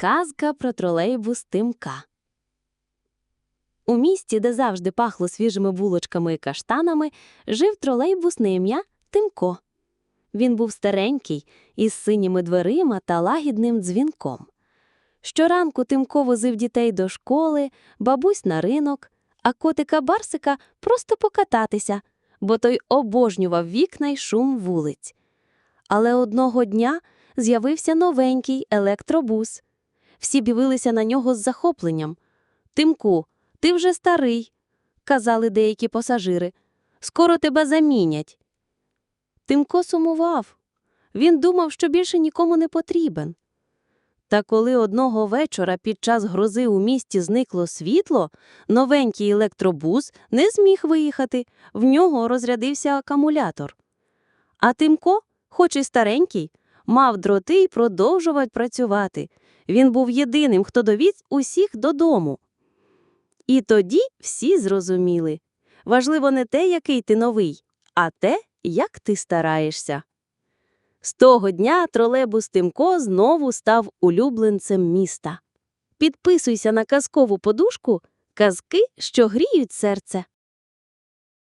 Казка про тролейбус Тимка. У місті, де завжди пахло свіжими булочками і каштанами, жив тролейбус на ім'я Тимко. Він був старенький, із синіми дверима та лагідним дзвінком. Щоранку Тимко возив дітей до школи, бабусь на ринок, а котика Барсика просто покататися, бо той обожнював вікна й шум вулиць. Але одного дня з'явився новенький електробус. Всі дивилися на нього з захопленням. Тимку, ти вже старий, казали деякі пасажири. Скоро тебе замінять. Тимко сумував. Він думав, що більше нікому не потрібен. Та коли одного вечора під час грози у місті зникло світло, новенький електробус не зміг виїхати, в нього розрядився акумулятор. А Тимко, хоч і старенький, мав дроти і продовжував працювати. Він був єдиним, хто довіз усіх додому. І тоді всі зрозуміли важливо не те, який ти новий, а те, як ти стараєшся. З того дня тролейбус Тимко знову став улюбленцем міста. Підписуйся на казкову подушку казки, що гріють серце.